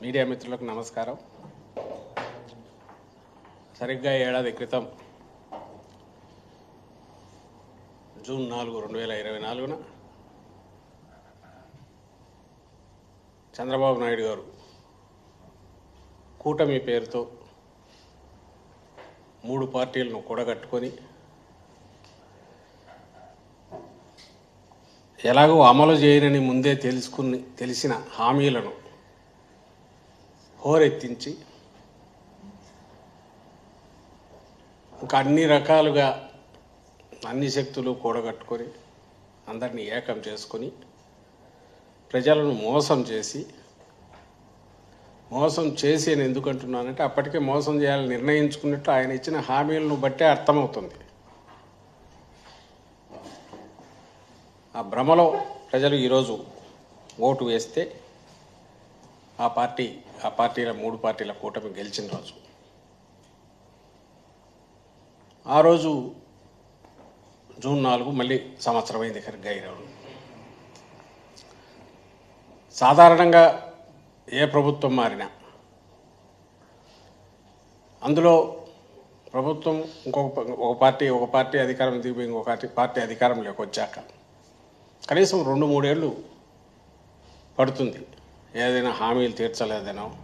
Media మిత్రులకు నమస్కారం. సరిగ్గా ఏడాది క్రితం జూన్ నాలుగు రెండు వేల ఇరవై నాలుగున చంద్రబాబు నాయుడు గారు కూటమి పేరుతో మూడు పార్టీలను కూడగట్టుకొని ఎలాగో అమలు చేయనని ముందే తెలుసుకుని తెలిసిన హామీలను హోరెత్తించి ఇంకా అన్ని రకాలుగా అన్ని శక్తులు కూడగట్టుకొని అందరినీ ఏకం చేసుకొని ప్రజలను మోసం చేసి మోసం చేసి అని ఎందుకంటున్నానంటే అప్పటికే మోసం చేయాలని నిర్ణయించుకున్నట్టు ఆయన ఇచ్చిన హామీలను బట్టే అర్థమవుతుంది. ఆ భ్రమలో ప్రజలు ఈరోజు ఓటు వేస్తే ఆ పార్టీ ఆ పార్టీల మూడు పార్టీల కూటమి గెలిచిన రోజు. ఆ రోజు జూన్ నాలుగు మళ్ళీ సంవత్సరం అయింది కరెక్ట్గా సాధారణంగా ఏ ప్రభుత్వం మారినా అందులో ప్రభుత్వం ఇంకొక ఒక పార్టీ ఒక పార్టీ అధికారం దిగిపోయి ఇంకొక పార్టీ పార్టీ అధికారంలోకి వచ్చాక కనీసం రెండు మూడేళ్ళు పడుతుంది. ఏదైనా హామీలు తీర్చలేదేనో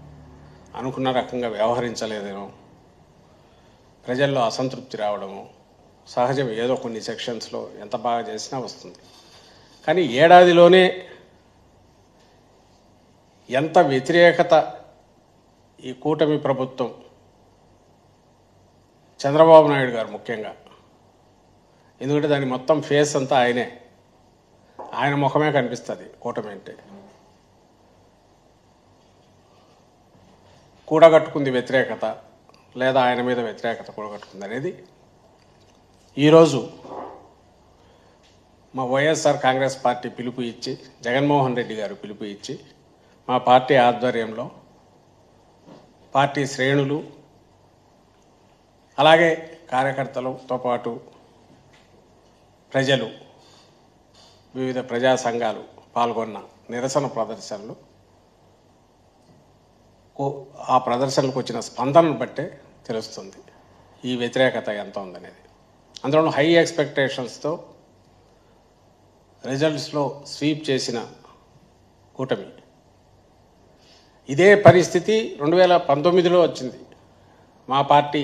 అనుకున్న రకంగా వ్యవహరించలేదేనో ప్రజల్లో అసంతృప్తి రావడము సహజం ఏదో కొన్ని సెక్షన్స్లో ఎంత బాగా చేసినా వస్తుంది. కానీ ఏడాదిలోనే ఎంత వ్యతిరేకత ఈ కూటమి ప్రభుత్వం చంద్రబాబు నాయుడు గారు ముఖ్యంగా. ఎందుకంటే దాని మొత్తం ఫేస్ అంతా ఆయనే. ఆయన ముఖమే కనిపిస్తుంది కూటమి అంటే. కూడగట్టుకుంది వ్యతిరేకత లేదా ఆయన మీద వ్యతిరేకత కూడగట్టుకుంది అనేది ఈరోజు మా వైఎస్ఆర్ కాంగ్రెస్ పార్టీ పిలుపు ఇచ్చి జగన్మోహన్ రెడ్డి గారు పిలుపు ఇచ్చి మా పార్టీ ఆధ్వర్యంలో పార్టీ శ్రేణులు అలాగే కార్యకర్తలతో పాటు ప్రజలు వివిధ ప్రజా సంఘాలు పాల్గొన్న నిరసన ప్రదర్శనలు ఆ ప్రదర్శనలకు వచ్చిన స్పందనను బట్టే తెలుస్తుంది. ఈ వ్యతిరేకత ఎంత ఉందనేది. అందులో హై ఎక్స్పెక్టేషన్స్తో రిజల్ట్స్లో స్వీప్ చేసిన కూటమి. ఇదే పరిస్థితి రెండు వేల పంతొమ్మిదిలో వచ్చింది. మా పార్టీ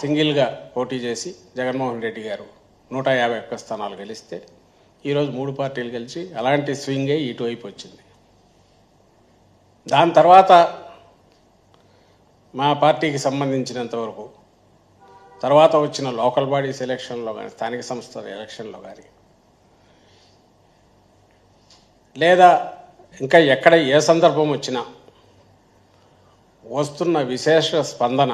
సింగిల్గా పోటీ చేసి జగన్మోహన్ రెడ్డి గారు నూట యాభై ఒక్క స్థానాలు గెలిస్తే ఈరోజు మూడు పార్టీలు గెలిచి అలాంటి స్వింగే ఇటువైపు వచ్చింది. దాని తర్వాత మా పార్టీకి సంబంధించినంతవరకు తర్వాత వచ్చిన లోకల్ బాడీస్ ఎలక్షన్లో కానీ స్థానిక సంస్థల ఎలక్షన్లో కానీ లేదా ఇంకా ఎక్కడ ఏ సందర్భం వచ్చినా వస్తున్న విశేష స్పందన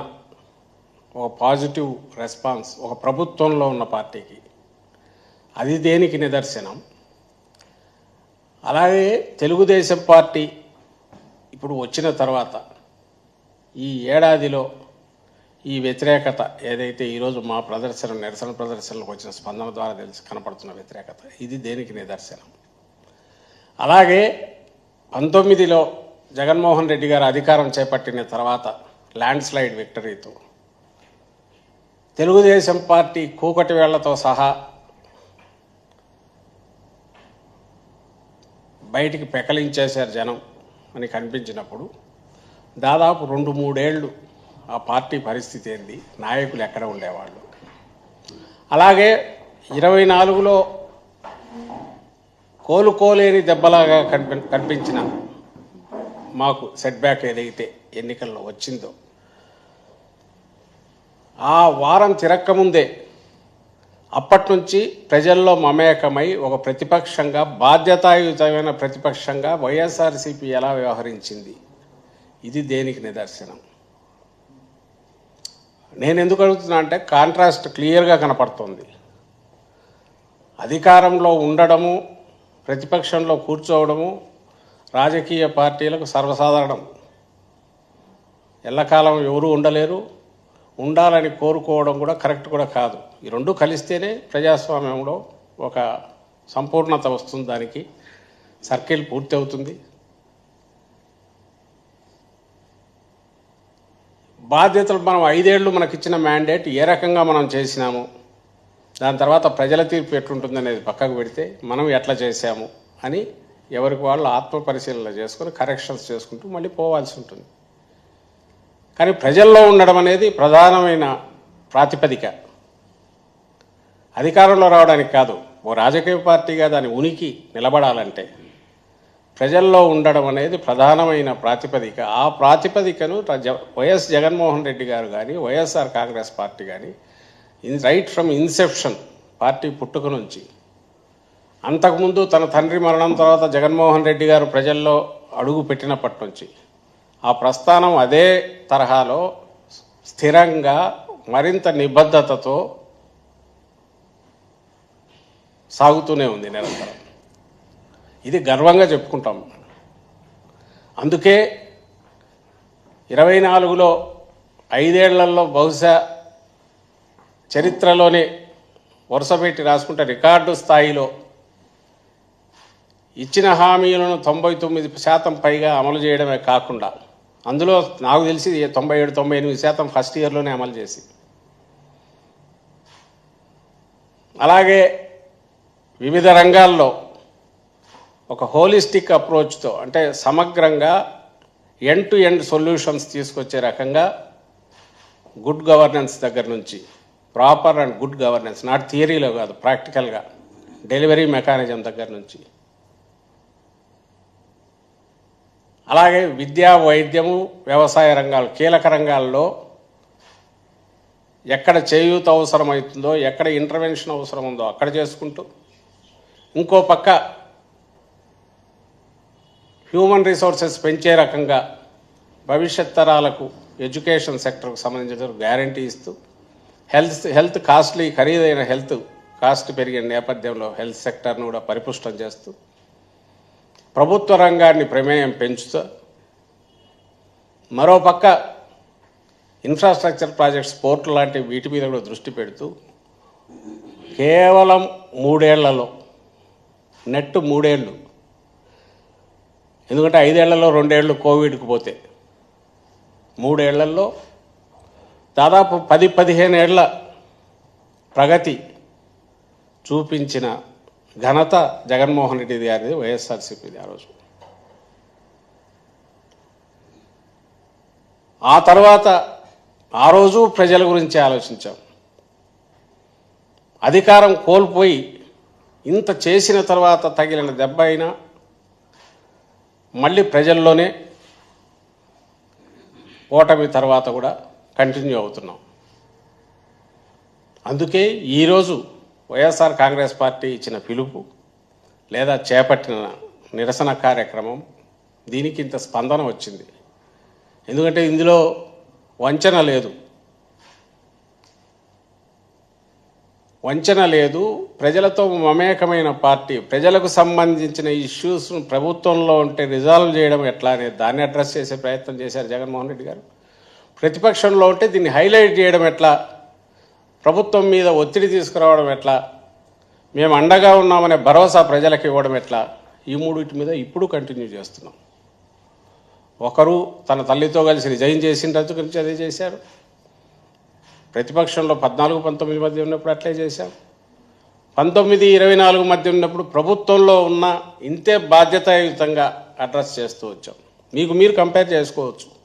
ఒక పాజిటివ్ రెస్పాన్స్ ఒక ప్రభుత్వంలో ఉన్న పార్టీకి అది దేనికి నిదర్శనం? అలాగే తెలుగుదేశం పార్టీ ఇప్పుడు వచ్చిన తర్వాత ఈ ఏడాదిలో ఈ వ్యతిరేకత ఏదైతే ఈరోజు మా ప్రదర్శన నిరసన ప్రదర్శనలకు వచ్చిన స్పందన ద్వారా తెలిసి కనపడుతున్న వ్యతిరేకత ఇది దేనికి నిదర్శనం? అలాగే పంతొమ్మిదిలో జగన్మోహన్ రెడ్డి గారు అధికారం చేపట్టిన తర్వాత ల్యాండ్ స్లైడ్ విక్టరీతో తెలుగుదేశం పార్టీ కూకటి వేళ్ళతో సహా బయటికి పెకలించేశారు జనం. అని కనిపించినప్పుడు దాదాపు రెండు మూడేళ్ళు ఆ పార్టీ పరిస్థితి ఏంది? నాయకులు ఎక్కడ ఉండేవాళ్ళు? అలాగే ఇరవై నాలుగులో కోలుకోలేని దెబ్బలాగా కనిపి కనిపించిన మాకు సెట్ బ్యాక్ ఏదైతే ఎన్నికల్లో వచ్చిందో ఆ వారం తిరక్కముందే అప్పటి నుంచి ప్రజల్లో మమేకమై ఒక ప్రతిపక్షంగా బాధ్యతాయుతమైన ప్రతిపక్షంగా వైఎస్ఆర్సీపీ ఎలా వ్యవహరించింది? ఇది దేనికి నిదర్శనం? నేను ఎందుకు అడుగుతున్నా అంటే కాంట్రాస్ట్ క్లియర్గా కనపడుతుంది. అధికారంలో ఉండడము ప్రతిపక్షంలో కూర్చోవడము రాజకీయ పార్టీలకు సర్వసాధారణం. ఎల్లకాలం ఎవరూ ఉండలేరు. ఉండాలని కోరుకోవడం కూడా కరెక్ట్ కూడా కాదు. ఈ రెండు కలిస్తేనే ప్రజాస్వామ్యంలో ఒక సంపూర్ణత వస్తుంది దానికి. సర్కిల్ పూర్తి అవుతుంది బాధ్యతలు మనం ఐదేళ్ళు మనకిచ్చిన మ్యాండేట్ ఏ రకంగా మనం చేసినాము దాని తర్వాత ప్రజల తీర్పు ఎట్లుంటుంది అనేది పక్కకు పెడితే మనం ఎట్లా చేశాము అని ఎవరికి వాళ్ళు ఆత్మ పరిశీలన చేసుకొని కరెక్షన్స్ చేసుకుంటూ మళ్ళీ పోవాల్సి ఉంటుంది. కానీ ప్రజల్లో ఉండడం అనేది ప్రధానమైన ప్రాతిపదిక. అధికారంలో రావడానికి కాదు ఓ రాజకీయ పార్టీగా దాని ఉనికి నిలబడాలంటే ప్రజల్లో ఉండడం అనేది ప్రధానమైన ప్రాతిపదిక. ఆ ప్రాతిపదికను జ- వైఎస్ జగన్మోహన్ రెడ్డి గారు కానీ వైఎస్ఆర్ కాంగ్రెస్ పార్టీ కానీ in right from inception party పుట్టుక నుంచి అంతకుముందు తన తండ్రి మరణం తర్వాత జగన్మోహన్ రెడ్డి గారు ప్రజల్లో అడుగు పెట్టినప్పటి నుంచి ఆ ప్రస్థానం అదే తరహాలో స్థిరంగా మరింత నిబద్ధతతో సాగుతూనే ఉంది నిరంతరం. ఇది గర్వంగా చెప్పుకుంటాం. అందుకే ఇరవై నాలుగులో ఐదేళ్ళలో బహుశా చరిత్రలోనే వరుసపెట్టి రాసుకుంటే రికార్డు స్థాయిలో ఇచ్చిన హామీలను తొంభై తొమ్మిది శాతం పైగా అమలు చేయడమే కాకుండా అందులో నాకు తెలిసి తొంభై ఏడు తొంభై ఎనిమిది శాతం ఫస్ట్ ఇయర్లోనే అమలు చేసి. అలాగే వివిధ రంగాల్లో ఒక హోలిస్టిక్ అప్రోచ్తో అంటే సమగ్రంగా ఎండ్ టు ఎండ్ సొల్యూషన్స్ తీసుకొచ్చే రకంగా గుడ్ గవర్నెన్స్ దగ్గర నుంచి proper and good governance not థియరీలో కాదు ప్రాక్టికల్గా డెలివరీ మెకానిజం దగ్గర నుంచి అలాగే విద్యా వైద్యము వ్యవసాయ రంగాలు కీలక రంగాల్లో ఎక్కడ చేయూత అవసరమవుతుందో ఎక్కడ ఇంటర్వెన్షన్ అవసరం ఉందో అక్కడ చేసుకుంటూ ఇంకో పక్క హ్యూమన్ రిసోర్సెస్ పెంచే రకంగా భవిష్యత్ తరాలకు ఎడ్యుకేషన్ సెక్టర్కు సంబంధించిన గ్యారంటీ ఇస్తూ హెల్త్ హెల్త్ కాస్ట్లీ ఖరీదైన హెల్త్ కాస్ట్ పెరిగిన నేపథ్యంలో హెల్త్ సెక్టర్ను కూడా పరిపుష్టం చేస్తూ ప్రభుత్వ రంగాన్ని ప్రమేయం పెంచుతూ మరోపక్క ఇన్ఫ్రాస్ట్రక్చర్ ప్రాజెక్ట్స్ పోర్టు లాంటి వీటి మీద కూడా దృష్టి పెడుతూ కేవలం మూడేళ్ళలో నెట్ మూడేళ్ళు ఎందుకంటే ఐదేళ్ళలో రెండేళ్ళు కోవిడ్కి పోతే మూడేళ్ళలో దాదాపు పది పదిహేను ఏళ్ళ ప్రగతి చూపించిన ఘనత జగన్మోహన్ రెడ్డి గారిది వైఎస్ఆర్సీపీది ఆ రోజు. ఆ తర్వాత ఆ రోజు ప్రజల గురించి ఆలోచించాం. అధికారం కోల్పోయి ఇంత చేసిన తర్వాత తగిలిన దెబ్బ అయినా మళ్ళీ ప్రజల్లోనే ఓటమి తర్వాత కూడా కంటిన్యూ అవుతున్నాం. అందుకే ఈరోజు వైఎస్ఆర్ కాంగ్రెస్ పార్టీ ఇచ్చిన పిలుపు లేదా చేపట్టిన నిరసన కార్యక్రమం దీనికి ఇంత స్పందన వచ్చింది. ఎందుకంటే ఇందులో వంచన లేదు. వంచన లేదు. ప్రజలతో మమేకమైన పార్టీ ప్రజలకు సంబంధించిన ఇష్యూస్ను ప్రభుత్వంలో ఉంటే రిజాల్వ్ చేయడం ఎట్లా అనేది దాన్ని అడ్రస్ చేసే ప్రయత్నం చేశారు జగన్మోహన్ రెడ్డి గారు. ప్రతిపక్షంలో ఉంటే దీన్ని హైలైట్ చేయడం ఎట్లా ప్రభుత్వం మీద ఒత్తిడి తీసుకురావడం ఎట్లా? మేము అండగా ఉన్నామనే భరోసా ప్రజలకు ఇవ్వడం ఎట్లా? ఈ మూడింటి మీద ఇప్పుడు కంటిన్యూ చేస్తున్నాం. ఒకరు తన తల్లితో కలిసి రిజైన్ చేసినందుకు గురించి అదే చేశారు. ప్రతిపక్షంలో పద్నాలుగు పంతొమ్మిది మధ్య ఉన్నప్పుడు అట్లే చేశాం. పంతొమ్మిది ఇరవై నాలుగు మధ్య ఉన్నప్పుడు ప్రభుత్వంలో ఉన్న ఇంతే బాధ్యతాయుతంగా అడ్రస్ చేస్తూ వచ్చాం. మీకు మీరు కంపేర్ చేసుకోవచ్చు.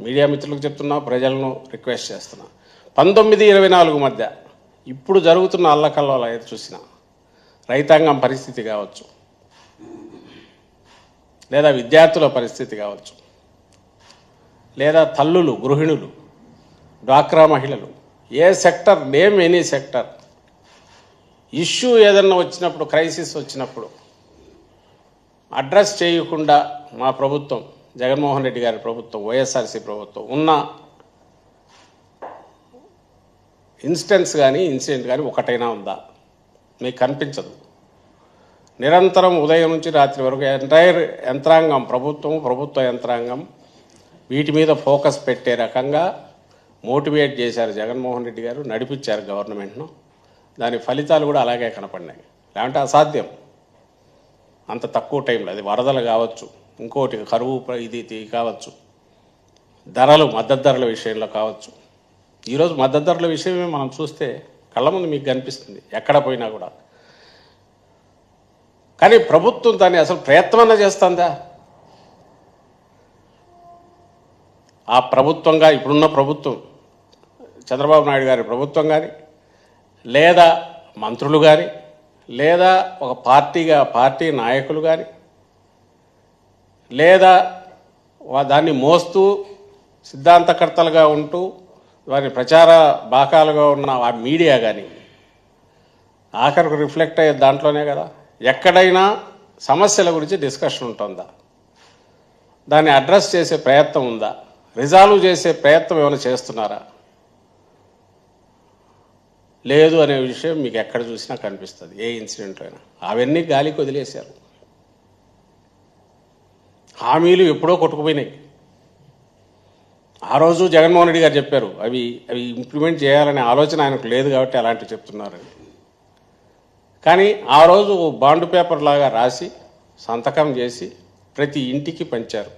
మీడియా మిత్రులకు చెప్తున్నా ప్రజలను రిక్వెస్ట్ చేస్తున్నా. పంతొమ్మిది ఇరవై నాలుగు మధ్య ఇప్పుడు జరుగుతున్న అల్లకల్లోల ఏది చూసినా రైతాంగం పరిస్థితి కావచ్చు లేదా విద్యార్థుల పరిస్థితి కావచ్చు లేదా తల్లులు గృహిణులు డ్వాక్రా మహిళలు ఏ sector name any sector issue ఏదన్నా వచ్చినప్పుడు క్రైసిస్ వచ్చినప్పుడు అడ్రస్ చేయకుండా మా ప్రభుత్వం జగన్మోహన్ రెడ్డి గారి ప్రభుత్వం వైఎస్ఆర్సీ ప్రభుత్వం ఉన్న ఇన్స్టెన్స్ కానీ ఇన్సిడెంట్ కానీ ఒకటైనా ఉందా? మీకు కనిపించదు. నిరంతరం ఉదయం నుంచి రాత్రి వరకు ఎంటైర్ యంత్రాంగం ప్రభుత్వం ప్రభుత్వ యంత్రాంగం వీటి మీద ఫోకస్ పెట్టే రకంగా మోటివేట్ చేశారు జగన్మోహన్ రెడ్డి గారు నడిపించారు గవర్నమెంట్ను. దాని ఫలితాలు కూడా అలాగే కనపడినాయి. లేదంటే అసాధ్యం. అంత తక్కువ టైంలో అది వరదలు కావచ్చు ఇంకోటి కరువు ప్ర- ఇది కావచ్చు ధరలు మద్దతు ధరల విషయంలో కావచ్చు. ఈరోజు మద్దతు ధరల విషయమే మనం చూస్తే కళ్ళ ముందు మీకు కనిపిస్తుంది ఎక్కడ పోయినా కూడా. కానీ ప్రభుత్వం దాన్ని అసలు ప్రయత్నం చేస్తుందా? ఆ ప్రభుత్వంగా ఇప్పుడున్న ప్రభుత్వం చంద్రబాబు నాయుడు గారి ప్రభుత్వం కానీ లేదా మంత్రులు కానీ లేదా ఒక పార్టీగా పార్టీ నాయకులు కానీ లేదా దాన్ని మోస్తూ సిద్ధాంతకర్తలుగా ఉంటూ వారి ప్రచార బాకాలుగా ఉన్న ఆ మీడియా కానీ ఆఖరికి రిఫ్లెక్ట్ అయ్యే దాంట్లోనే కదా. ఎక్కడైనా సమస్యల గురించి డిస్కషన్ ఉంటుందా? దాన్ని అడ్రస్ చేసే ప్రయత్నం ఉందా? రిజాల్వ్ చేసే ప్రయత్నం ఏమైనా చేస్తున్నారా? లేదు అనే విషయం మీకు ఎక్కడ చూసినా కనిపిస్తుంది. ఏ ఇన్సిడెంట్ అయినా. అవన్నీ గాలికి వదిలేశారు. హామీలు ఎప్పుడో కొట్టుకుపోయినాయి. ఆ రోజు జగన్మోహన్ రెడ్డి గారు చెప్పారు అవి అవి ఇంప్లిమెంట్ చేయాలనే ఆలోచన ఆయనకు లేదు కాబట్టి అలాంటివి చెప్తున్నారని కానీ ఆ రోజు బాండ్ పేపర్ లాగా రాసి సంతకం చేసి ప్రతి ఇంటికి పంచారు.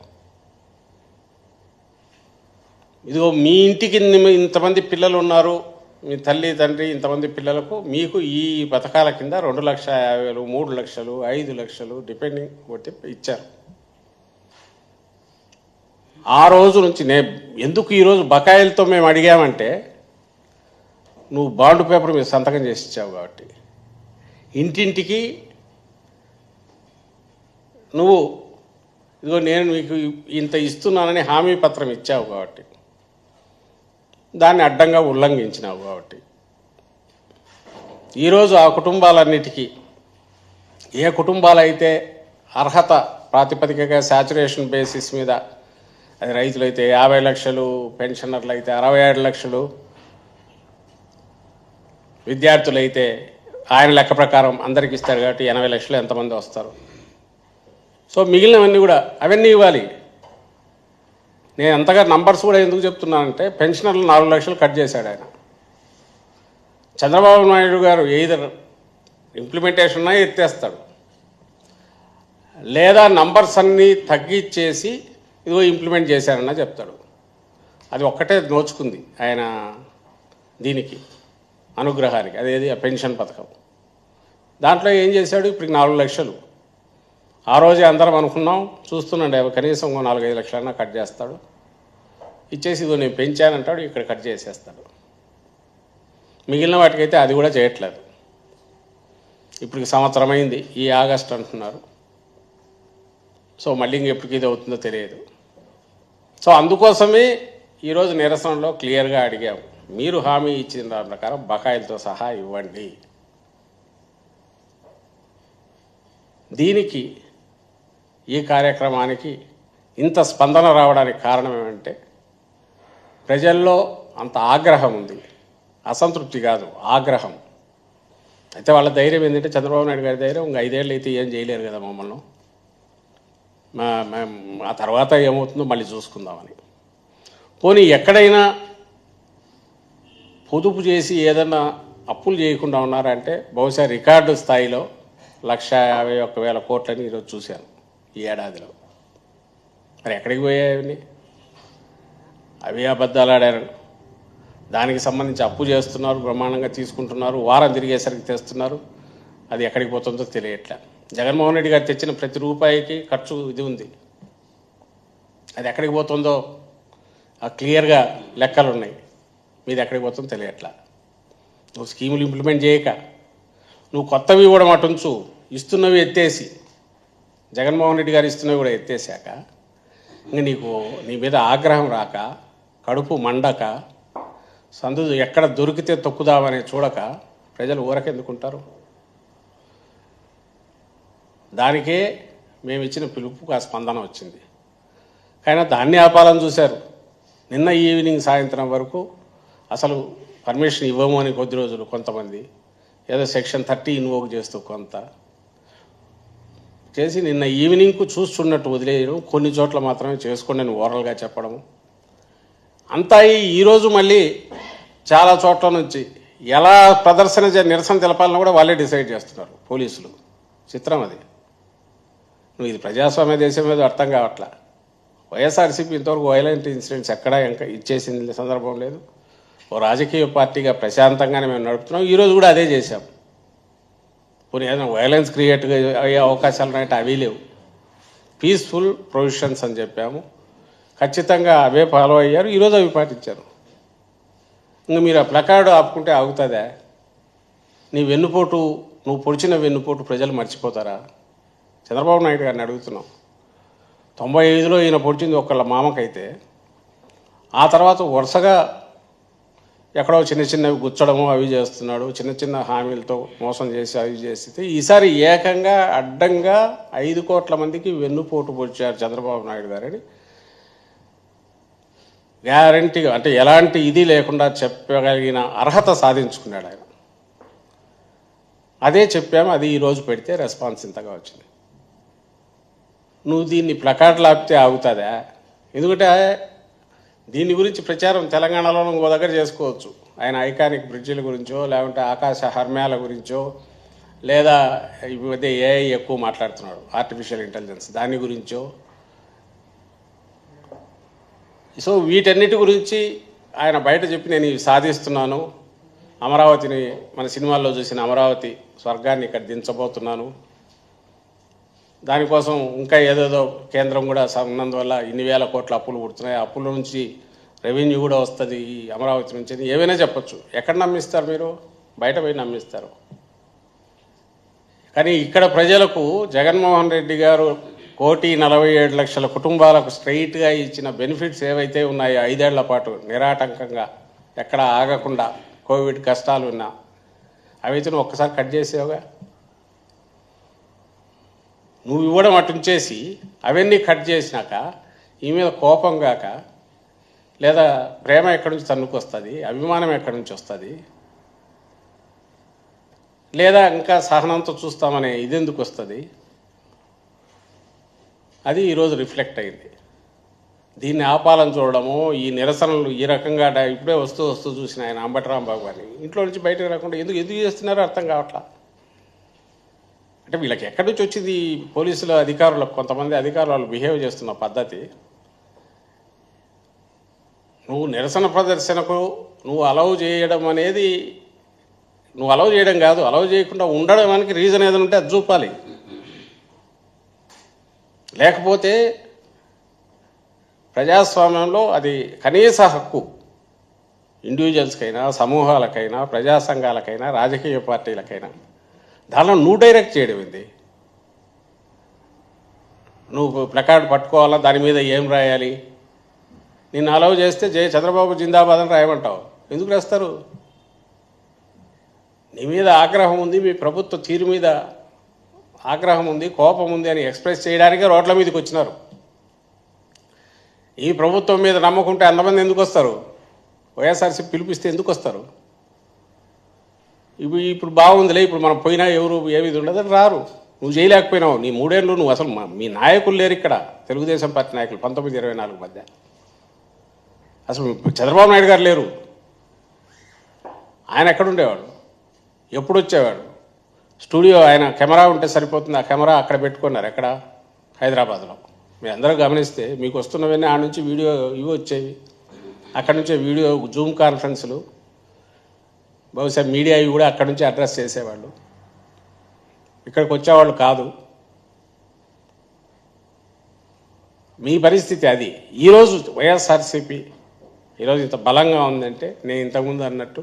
ఇదిగో మీ ఇంటికి ఇంతమంది పిల్లలు ఉన్నారు మీ తల్లి తండ్రి ఇంతమంది పిల్లలకు మీకు ఈ పథకాల కింద రెండు లక్షల యాభై వేలు మూడు లక్షలు ఐదు లక్షలు డిపెండింగ్ ఒకటి ఇచ్చారు. ఆ రోజు నుంచి నే ఎందుకు ఈరోజు బకాయిలతో మేము అడిగామంటే నువ్వు బాండ్ పేపర్ మీద సంతకం చేసి ఇచ్చావు కాబట్టి. ఇంటింటికి నువ్వు ఇదిగో నేను మీకు ఇంత ఇస్తున్నానని హామీ పత్రం ఇచ్చావు కాబట్టి. దాన్ని అడ్డంగా ఉల్లంఘించినావు కాబట్టి. ఈరోజు ఆ కుటుంబాలన్నిటికీ ఏ కుటుంబాలైతే అర్హత ప్రాతిపదికగా శాచురేషన్ బేసిస్ మీద అది రైతులైతే యాభై లక్షలు పెన్షనర్లు అయితే అరవై ఏడు లక్షలు. విద్యార్థులైతే ఆయన లెక్క ప్రకారం అందరికి ఇస్తారు కాబట్టి ఎనభై లక్షలు ఎంతమంది వస్తారు. సో మిగిలినవన్నీ కూడా అవన్నీ ఇవ్వాలి. నేను అంతగా నంబర్స్ కూడా ఎందుకు చెప్తున్నానంటే పెన్షనర్లు నాలుగు లక్షలు కట్ చేశాడు ఆయన. చంద్రబాబు నాయుడు గారు ఏదర్ ఇంప్లిమెంటేషన్ ఉన్నా ఎత్తేస్తాడు. లేదా నంబర్స్ అన్నీ తగ్గించేసి ఇదిగో ఇంప్లిమెంట్ చేశారన్నా చెప్తాడు. అది ఒక్కటే నోచుకుంది ఆయన దీనికి అనుగ్రహానికి. అదేది ఆ పెన్షన్ పథకం. దాంట్లో ఏం చేశాడు? ఇప్పుడు నాలుగు లక్షలు. ఆ రోజే అందరం అనుకున్నాం చూస్తున్నాండి కనీసం నాలుగైదు లక్షలన్నా కట్ చేస్తాడు. ఇచ్చేసి ఇదిగో నేను పెంచానంటాడు ఇక్కడ కట్ చేసేస్తాడు. మిగిలిన వాటికైతే అది కూడా చేయట్లేదు. ఇప్పుడు సంవత్సరం అయింది ఈ ఆగస్ట్ అంటున్నారు. సో మళ్ళీ ఇంకెప్పటికి ఇది అవుతుందో తెలియదు. సో అందుకోసమే ఈరోజు నిరసనలో క్లియర్గా అడిగాము మీరు హామీ ఇచ్చిన దాని ప్రకారం బకాయిలతో సహా ఇవ్వండి. దీనికి ఈ కార్యక్రమానికి ఇంత స్పందన రావడానికి కారణం ఏమంటే ప్రజల్లో అంత ఆగ్రహం ఉంది. అసంతృప్తి కాదు ఆగ్రహం. అయితే వాళ్ళ ధైర్యం ఏంటంటే చంద్రబాబు నాయుడు గారి ధైర్యం ఇంక ఐదేళ్ళు అయితే ఏం చేయలేరు కదా మమ్మల్ని. ఆ తర్వాత ఏమవుతుందో మళ్ళీ చూసుకుందామని. పోనీ ఎక్కడైనా పొదుపు చేసి ఏదన్నా అప్పులు చేయకుండా ఉన్నారంటే బహుశా రికార్డు స్థాయిలో లక్ష యాభై ఒక్క వేల కోట్లని ఈరోజు చూశాను ఈ ఏడాదిలో. మరి ఎక్కడికి పోయాయని అవి అబద్ధాలు ఆడారు. దానికి సంబంధించి అప్పు చేస్తున్నారు బ్రహ్మాండంగా తీసుకుంటున్నారు వారం తిరిగేసరికి తెస్తున్నారు. అది ఎక్కడికి పోతుందో తెలియట్లే. జగన్మోహన్ రెడ్డి గారు తెచ్చిన ప్రతి రూపాయికి ఖర్చు ఇది ఉంది. అది ఎక్కడికి పోతుందో ఆ క్లియర్గా లెక్కలు ఉన్నాయి. మీది ఎక్కడికి పోతుందో తెలియట్లా. నువ్వు స్కీములు ఇంప్లిమెంట్ చేయక నువ్వు కొత్తవి కూడా మటుంచు ఇస్తున్నవి ఎత్తేసి జగన్మోహన్ రెడ్డి గారు ఇస్తున్నవి కూడా ఎత్తేసాక ఇంక నీకు నీ మీద ఆగ్రహం రాక కడుపు మండక సందు ఎక్కడ దొరికితే తొక్కుదామని చూడక ప్రజలు ఊరకెందుకుంటారు? దానికే మేము ఇచ్చిన పిలుపుకు ఆ స్పందన వచ్చింది. కానీ దాన్ని ఆపాలని చూశారు. నిన్న ఈవినింగ్ సాయంత్రం వరకు అసలు పర్మిషన్ ఇవ్వము అని కొద్ది రోజులు కొంతమంది ఏదో సెక్షన్ థర్టీ ఇన్వోక్ చేస్తూ కొంత చేసి నిన్న ఈవినింగ్కు చూస్తున్నట్టు వదిలేయడం కొన్ని చోట్ల మాత్రమే చేసుకోండి అని ఓరల్గా చెప్పడం అంతా ఈ- ఈరోజు మళ్ళీ చాలా చోట్ల నుంచి ఎలా ప్రదర్శన నిరసన తెలపాలని కూడా వాళ్ళే డిసైడ్ చేస్తున్నారు పోలీసులు. చిత్రం అది. ఇది ప్రజాస్వామ్య దేశం మీద అర్థం కావట్లా. వైఎస్ఆర్సీపీ ఇంతవరకు వైలెంట్ ఇన్సిడెంట్స్ ఎక్కడా ఇంకా ఇచ్చేసింది సందర్భం లేదు. ఓ రాజకీయ పార్టీగా ప్రశాంతంగానే మేము నడుపుతున్నాం. ఈరోజు కూడా అదే చేశాం. పోనీ ఏదైనా వైలెన్స్ క్రియేట్ అయ్యే అవకాశాలు ఉన్నాయంటే అవి లేవు. పీస్ఫుల్ ప్రొవిషన్స్ అని చెప్పాము. ఖచ్చితంగా అవే ఫాలో అయ్యారు. ఈరోజు అవి పాటించారు. ఇంకా మీరు ఆ ప్లకార్డు ఆపుకుంటే ఆగుతుందా? నీ వెన్నుపోటు నువ్వు పొడిచిన వెన్నుపోటు ప్రజలు మర్చిపోతారా? చంద్రబాబు నాయుడు గారిని అడుగుతున్నాం. తొంభై ఐదులో ఈయన పొడిచింది ఒకళ్ళ మామకైతే ఆ తర్వాత వరుసగా ఎక్కడో చిన్న చిన్నవి గుచ్చడము అవి చేస్తున్నాడు చిన్న చిన్న హామీలతో మోసం చేసి అవి చేస్తే ఈసారి ఏకంగా అడ్డంగా ఐదు కోట్ల మందికి వెన్నుపోటు పొడిచారు చంద్రబాబు నాయుడు గారని గ్యారంటీగా అంటే ఎలాంటి ఇది లేకుండా చెప్పగలిగిన అర్హత సాధించుకున్నాడు ఆయన. అదే చెప్పాము అది ఈరోజు పెడితే రెస్పాన్స్ ఇంతగా వచ్చింది. నువ్వు దీన్ని ప్లకార్డులు ఆపితే ఆగుతుందా? ఎందుకంటే దీని గురించి ప్రచారం తెలంగాణలో ఇంకో దగ్గర చేసుకోవచ్చు. ఆయన ఐకానిక్ బ్రిడ్జిల గురించో లేకుంటే ఆకాశ హర్మ్యాల గురించో లేదా ఈ మధ్య ఏఐ ఎక్కువ మాట్లాడుతున్నాడు ఆర్టిఫిషియల్ ఇంటెలిజెన్స్ దాని గురించో. సో వీటన్నిటి గురించి ఆయన బయట చెప్పి నేను ఇవి సాధిస్తున్నాను. అమరావతిని మన సినిమాల్లో చూసిన అమరావతి స్వర్గాన్ని ఇక్కడ దించబోతున్నాను. దానికోసం ఇంకా ఏదేదో కేంద్రం కూడా ఉన్నందువల్ల ఇన్ని వేల కోట్ల అప్పులు పుడుతున్నాయి. అప్పుల నుంచి రెవెన్యూ కూడా వస్తుంది ఈ అమరావతి నుంచి ఏమైనా చెప్పొచ్చు. ఎక్కడ నమ్మిస్తారు మీరు? బయట పోయి నమ్మిస్తారు. కానీ ఇక్కడ ప్రజలకు జగన్మోహన్ రెడ్డి గారు కోటి నలభై ఏడు లక్షల కుటుంబాలకు స్ట్రైట్గా ఇచ్చిన బెనిఫిట్స్ ఏవైతే ఉన్నాయో ఐదేళ్ళ పాటు నిరాటంకంగా ఎక్కడ ఆగకుండా కోవిడ్ కష్టాలు ఉన్నా అవైతే నువ్వు ఒక్కసారి కట్ చేసేవుగా? నువ్వు ఇవ్వడం అటుంచేసి అవన్నీ కట్ చేసినాక ఈ మీద కోపం గాక లేదా ప్రేమ ఎక్కడి నుంచి తన్నుకొస్తుంది అభిమానం ఎక్కడి నుంచి వస్తుంది లేదా ఇంకా సహనంతో చూస్తామనే ఇది ఎందుకు వస్తుంది? అది ఈరోజు రిఫ్లెక్ట్ అయింది. దీన్ని ఆపాలని చూడడము ఈ నిరసనలు ఈ రకంగా ఇప్పుడే వస్తూ వస్తూ చూసిన ఆయన అంబటరాంబాబు గారిని ఇంట్లో నుంచి బయటకు రాకుండా ఎందుకు ఎందుకు చేస్తున్నారో అర్థం కావట్లా? అంటే వీళ్ళకి ఎక్కడి నుంచి వచ్చింది పోలీసుల అధికారులకు కొంతమంది అధికారులు వాళ్ళు బిహేవ్ చేస్తున్న పద్ధతి? నువ్వు నిరసన ప్రదర్శనకు నువ్వు అలౌ చేయడం అనేది నువ్వు అలౌ చేయడం కాదు అలౌ చేయకుండా ఉండడానికి రీజన్ ఏదైనా ఉంటే అది చూపాలి. లేకపోతే ప్రజాస్వామ్యంలో అది కనీస హక్కు. ఇండివిజువల్స్కైనా సమూహాలకైనా ప్రజా సంఘాలకైనా రాజకీయ పార్టీలకైనా. దానిలో నువ్వు డైరెక్ట్ చేయడం ఏంది? నువ్వు ప్లకార్డ్ పట్టుకోవాలా? దాని మీద ఏం రాయాలి? నిన్ను అలవ్ చేస్తే జయ చంద్రబాబు జిందాబాద్ అని రాయమంటావు. ఎందుకు రాస్తారు? నీ మీద ఆగ్రహం ఉంది మీ ప్రభుత్వ తీరు మీద ఆగ్రహం ఉంది కోపం ఉంది అని ఎక్స్ప్రెస్ చేయడానికే రోడ్ల మీదకి వచ్చినారు. ఈ ప్రభుత్వం మీద నమ్మకుంటే అంతమంది ఎందుకు వస్తారు? వైఎస్ఆర్సీ పిలిపిస్తే ఎందుకు వస్తారు? ఇప్పుడు ఇప్పుడు బాగుందిలే ఇప్పుడు మనం పోయినా ఎవరు ఏమి ఉండదు రారు. నువ్వు చేయలేకపోయినావు నీ మూడేళ్ళు నువ్వు అసలు మీ నాయకులు లేరు ఇక్కడ. తెలుగుదేశం పార్టీ నాయకులు పంతొమ్మిది ఇరవై నాలుగు మధ్య. అసలు చంద్రబాబు నాయుడు గారు లేరు. ఆయన ఎక్కడుండేవాడు ఎప్పుడు వచ్చేవాడు? స్టూడియో ఆయన కెమెరా ఉంటే సరిపోతుంది ఆ కెమెరా అక్కడ పెట్టుకున్నారు. ఎక్కడ? హైదరాబాద్లో. మీరు అందరూ గమనిస్తే మీకు వస్తున్నవన్నీ ఆ నుంచి వీడియో ఇవి వచ్చేవి. అక్కడ నుంచే వీడియో జూమ్ కాన్ఫరెన్సులు. బహుశా మీడియా కూడా అక్కడ నుంచి అడ్రస్ చేసేవాళ్ళు. ఇక్కడికి వచ్చేవాళ్ళు కాదు. మీ పరిస్థితి అది. ఈరోజు వైఎస్ఆర్సీపీ ఈరోజు ఇంత బలంగా ఉందంటే నేను ఇంతకుముందు అన్నట్టు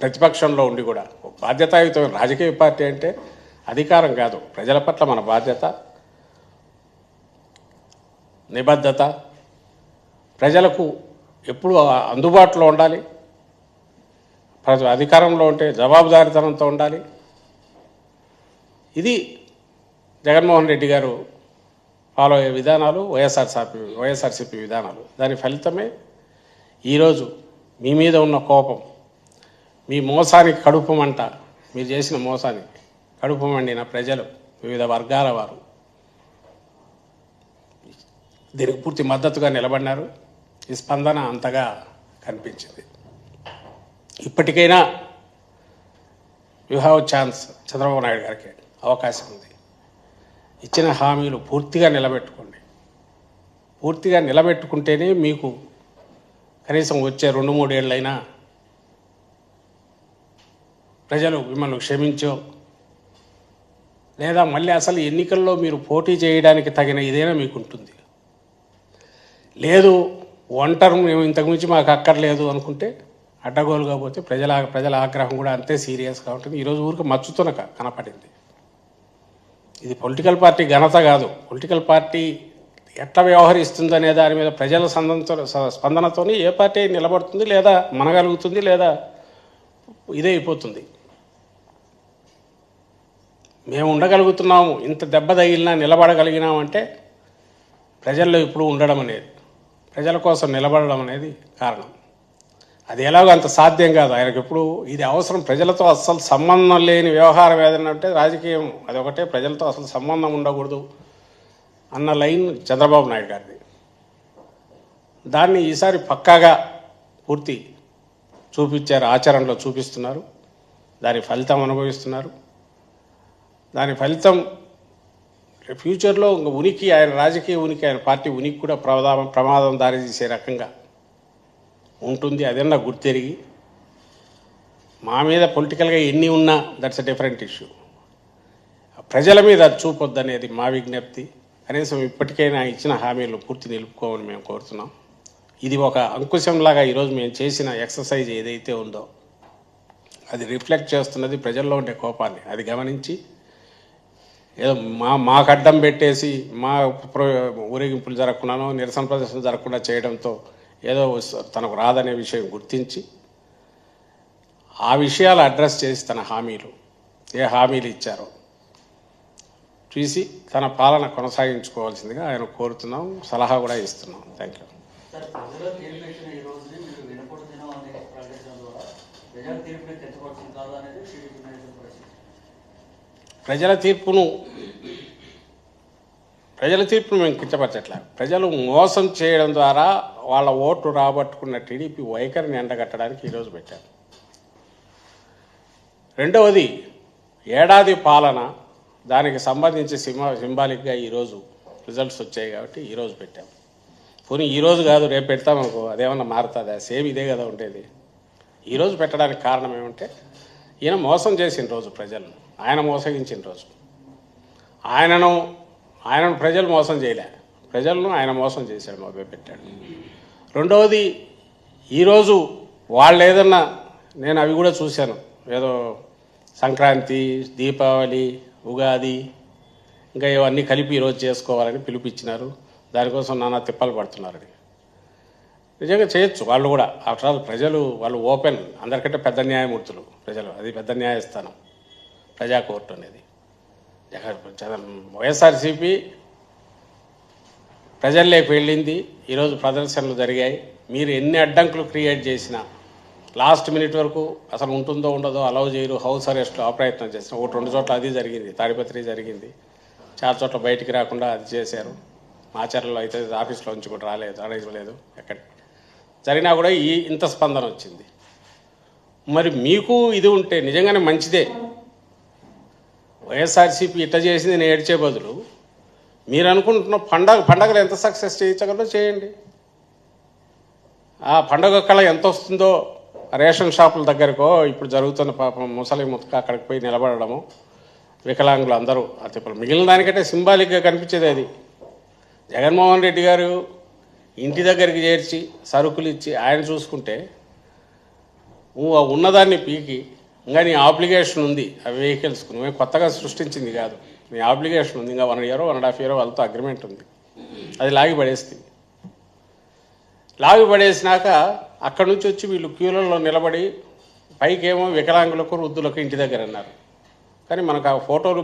ప్రతిపక్షంలో ఉండి కూడా బాధ్యతాయుతమైన రాజకీయ పార్టీ అంటే అధికారం కాదు. ప్రజల పట్ల మన బాధ్యత నిబద్ధత. ప్రజలకు ఎప్పుడు అందుబాటులో ఉండాలి. ప్రజ అధికారంలో ఉంటే జవాబుదారీతనంతో ఉండాలి. ఇది జగన్మోహన్ రెడ్డి గారు ఫాలో అయ్యే విధానాలు వైఎస్ఆర్సీపీ వైఎస్ఆర్సీపీ విధానాలు. దాని ఫలితమే ఈరోజు మీ మీద ఉన్న కోపం. మీ మోసానికి కడుపు మంట. మీరు చేసిన మోసానికి కడుపు మండిన ప్రజలు వివిధ వర్గాల వారు. దీనికి పూర్తి మద్దతుగా నిలబడినారు. ఈ స్పందన అంతగా కనిపించింది. ఇప్పటికైనా you have chance Chandrababu Naidu గారికి అవకాశం ఉంది. ఇచ్చిన హామీలు పూర్తిగా నిలబెట్టుకోండి. పూర్తిగా నిలబెట్టుకుంటేనే మీకు కనీసం వచ్చే రెండు మూడేళ్ళైనా ప్రజలు మిమ్మల్ని క్షమించో లేదా మళ్ళీ అసలు ఎన్నికల్లో మీరు పోటీ చేయడానికి తగిన ఇదేనా మీకు ఉంటుంది లేదు ఒంటరి మేము ఇంతకుమించి మాకు అక్కర్లేదు అనుకుంటే అడ్డగోలుగా పోతే ప్రజల ప్రజల ఆగ్రహం కూడా అంతే సీరియస్గా ఉంటుంది. ఈరోజు ఊరికి మచ్చుతున కనపడింది. ఇది పొలిటికల్ పార్టీ ఘనత కాదు. పొలిటికల్ పార్టీ ఎట్లా వ్యవహరిస్తుందనే దాని మీద ప్రజల సందంతో స్పందనతో ఏ పార్టీ నిలబడుతుంది లేదా మనగలుగుతుంది లేదా ఇదే అయిపోతుంది. మేము ఉండగలుగుతున్నాము. ఇంత దెబ్బ తగిలినా నిలబడగలిగినామంటే ప్రజల్లో ఇప్పుడు ఉండడం అనేది ప్రజల కోసం నిలబడడం అనేది కారణం. అది ఎలాగో అంత సాధ్యం కాదు. ఆయనకు ఎప్పుడు ఇది అవసరం. ప్రజలతో అస్సలు సంబంధం లేని వ్యవహారం ఏదైనా అంటే రాజకీయం అది ఒకటే. ప్రజలతో అసలు సంబంధం ఉండకూడదు అన్న లైన్ చంద్రబాబు నాయుడు గారిది. దాన్ని ఈసారి పక్కాగా పూర్తి చూపించారు ఆచరణలో చూపిస్తున్నారు. దాని ఫలితం అనుభవిస్తున్నారు. దాని ఫలితం ఫ్యూచర్లో ఇంక ఉనికి ఆయన రాజకీయ ఉనికి ఆయన పార్టీ ఉనికి కూడా ప్రమాదం ప్రమాదం దారితీసే రకంగా ఉంటుంది అదన్నా గుర్తెరిగి. మా మీద పొలిటికల్గా ఎన్ని ఉన్నా దట్స్ అ డిఫరెంట్ ఇష్యూ. ప్రజల మీద చూపొద్దనేది చూపొద్దు అనేది మా విజ్ఞప్తి. కనీసం ఇప్పటికైనా ఇచ్చిన హామీలు పూర్తి నిలుపుకోమని మేము కోరుతున్నాం. ఇది ఒక అంకుశంలాగా ఈరోజు మేము చేసిన ఎక్సర్సైజ్ ఏదైతే ఉందో అది రిఫ్లెక్ట్ చేస్తున్నది ప్రజల్లో ఉండే కోపాన్ని. అది గమనించి ఏదో మా మాకు అడ్డం పెట్టేసి మా ఊరేగింపులు జరగకుండానో నిరసన ప్రదర్శన జరగకుండా చేయడంతో ఏదో తనకు రాదనే విషయం గుర్తించి ఆ విషయాలు అడ్రస్ చేసి తన హామీలు ఏ హామీలు ఇచ్చారో చూసి తన పాలన కొనసాగించుకోవాల్సిందిగా ఆయన కోరుతున్నాం సలహా కూడా ఇస్తున్నాం. థ్యాంక్ యూ ప్రజల తీర్పిచ్చిన ప్రజల తీర్పును మేము కించపరచట్లేదు. ప్రజలు మోసం చేయడం ద్వారా వాళ్ళ ఓట్లు రాబట్టుకున్న టీడీపీ వైఖరిని ఎండగట్టడానికి ఈరోజు పెట్టారు. రెండవది ఏడాది పాలన దానికి సంబంధించి సింబా సింబాలిక్గా ఈరోజు రిజల్ట్స్ వచ్చాయి కాబట్టి ఈరోజు పెట్టాం. పోనీ ఈరోజు కాదు రేపు పెడతాం అనుకో అదేమన్నా మారుతుందా? సేమ్ ఇదే కదా ఉండేది. ఈరోజు పెట్టడానికి కారణం ఏమంటే ఈయన మోసం చేసిన రోజు ప్రజలను ఆయన మోసగించిన రోజు. ఆయనను ఆయనను ప్రజలు మోసం చేయలే. ప్రజలను ఆయన మోసం చేశాడు మొదలు పెట్టాడు. రెండవది ఈరోజు వాళ్ళు ఏదన్నా నేను అవి కూడా చూశాను. ఏదో సంక్రాంతి దీపావళి ఉగాది ఇంకా ఇవన్నీ కలిపి ఈరోజు చేసుకోవాలని పిలుపిచ్చినారు దానికోసం నానా తిప్పలు పడుతున్నారని నిజంగా చేయొచ్చు వాళ్ళు కూడా. ఆఫ్టర్ ఆల్ ప్రజలు వాళ్ళు ఓపెన్ అందరికంటే పెద్ద న్యాయమూర్తులు ప్రజలు. అది పెద్ద న్యాయస్థానం. ప్రజా కోర్టు అనేది. వైఎస్ఆర్సీపీ ప్రజల్లోకి వెళ్ళింది. ఈరోజు ప్రదర్శనలు జరిగాయి. మీరు ఎన్ని అడ్డంకులు క్రియేట్ చేసినా లాస్ట్ మినిట్ వరకు అసలు ఉంటుందో ఉండదో అలౌ చేయరు. హౌస్ అరెస్ట్ ఆ ప్రయత్నం చేసిన ఒకటి రెండు చోట్ల అది జరిగింది. తాడిపత్రి జరిగింది. చాలా చోట్ల బయటికి రాకుండా అది చేశారు. మాచర్లలో అయితే ఆఫీస్లో నుంచి కూడా రాలేదు అడగలేదు ఎక్కడ. జరిగినా కూడా ఈ ఇంత స్పందన వచ్చింది. మరి మీకు ఇది ఉంటే నిజంగానే మంచిదే. వైఎస్ఆర్సీపీ ఇట్ట చేసింది నేను ఏడ్చే బదులు మీరు అనుకుంటున్న పండగ పండగలు ఎంత సక్సెస్ చేయించగలరో చేయండి. ఆ పండగ కళ ఎంత వస్తుందో రేషన్ షాపుల దగ్గరకో ఇప్పుడు జరుగుతున్న పాపం ముసలి ముతక అక్కడికి పోయి నిలబడము వికలాంగులు అందరూ ఆ మిగిలిన దానికంటే సింబాలిక్గా కనిపించేది అది. జగన్మోహన్ రెడ్డి గారు ఇంటి దగ్గరికి చేర్చి సరుకులు ఇచ్చి ఆయన చూసుకుంటే ఆ ఉన్నదాన్ని పీకి ఇంకా నీ ఆబ్లిగేషన్ ఉంది. ఆ వెహికల్స్కు నువ్వే కొత్తగా సృష్టించింది కాదు. నీ ఆబ్లిగేషన్ ఉంది. ఇంకా one year one and half year వాళ్ళతో అగ్రిమెంట్ ఉంది. అది లాగి పడేస్తుంది లాగి పడేసినాక అక్కడి నుంచి వచ్చి వీళ్ళు క్యూలలో నిలబడి పైకేమో వికలాంగులకు వృద్ధులకు ఇంటి దగ్గర అన్నారు. కానీ మనకు ఆ ఫోటోలు